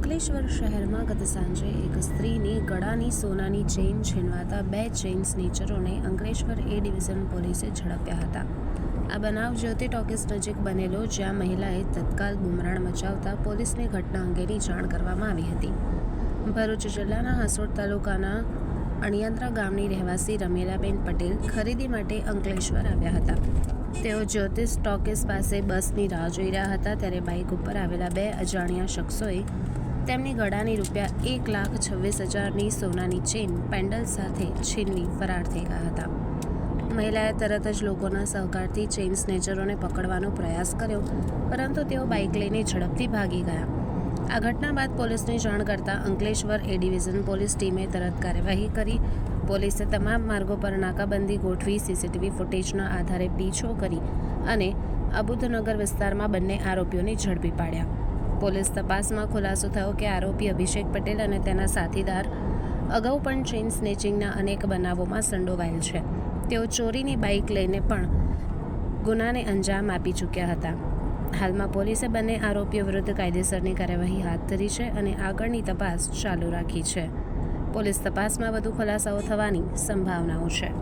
અંકલેશ્વર શહેરમાં ગત સાંજે એક સ્ત્રીની ગળાની સોનાની ચેઇન છીનવાતા બે ચેઇન સ્નેચરોને અંકલેશ્વર એ ડિવિઝન પોલીસે ઝડપ્યા હતા. આ બનાવ જ્યોતિ ટોકીસ નજીક બનેલો, જ્યાં મહિલાએ તત્કાલ બુમરાણ મચાવતા પોલીસને ઘટના અંગેની જાણ કરવામાં આવી હતી. ભરૂચ જિલ્લાના હાસોડ તાલુકાના અણિયાંદ્રા ગામની રહેવાસી રમેલાબેન પટેલ ખરીદી માટે અંકલેશ્વર આવ્યા હતા. તેઓ જ્યોતિષ ટોકીસ પાસે બસની રાહ જોઈ રહ્યા હતા ત્યારે બાઇક ઉપર આવેલા બે અજાણ્યા શખ્સોએ તેમની ગળાની રૂપિયા એક લાખ છવ્વીસ હજારની સોનાની ચેન પેન્ડલ સાથે છીનવી ફરાર થઈ ગયા હતા. મહિલાએ તરત જ લોકોના સહકારથી ચેઇન સ્નેચરોને પકડવાનો પ્રયાસ કર્યો, પરંતુ તેઓ બાઇક લઈને ઝડપથી ભાગી ગયા. આ ઘટના બાદ પોલીસને જાણ કરતાં અંકલેશ્વર એ ડિવિઝન પોલીસ ટીમે તરત કાર્યવાહી કરી. પોલીસે તમામ માર્ગો પર નાકાબંધી ગોઠવી સીસીટીવી ફૂટેજના આધારે પીછો કરી અને અબુધનગર વિસ્તારમાં બંને આરોપીઓને ઝડપી પાડ્યા. પોલીસ તપાસમાં ખુલાસો થયો કે આરોપી અભિષેક પટેલ અને તેના સાથીદાર અગાઉ પણ ચેઇન સ્નેચિંગના અનેક બનાવોમાં સંડોવાયેલ છે. તેઓ ચોરીની બાઇક લઈને પણ ગુનાને અંજામ આપી ચૂક્યા હતા. હાલમાં પોલીસે બંને આરોપીઓ વિરુદ્ધ કાયદેસરની કાર્યવાહી હાથ ધરી છે અને આગળની તપાસ ચાલુ રાખી છે. પોલીસ તપાસમાં વધુ ખુલાસાઓ થવાની સંભાવનાઓ છે.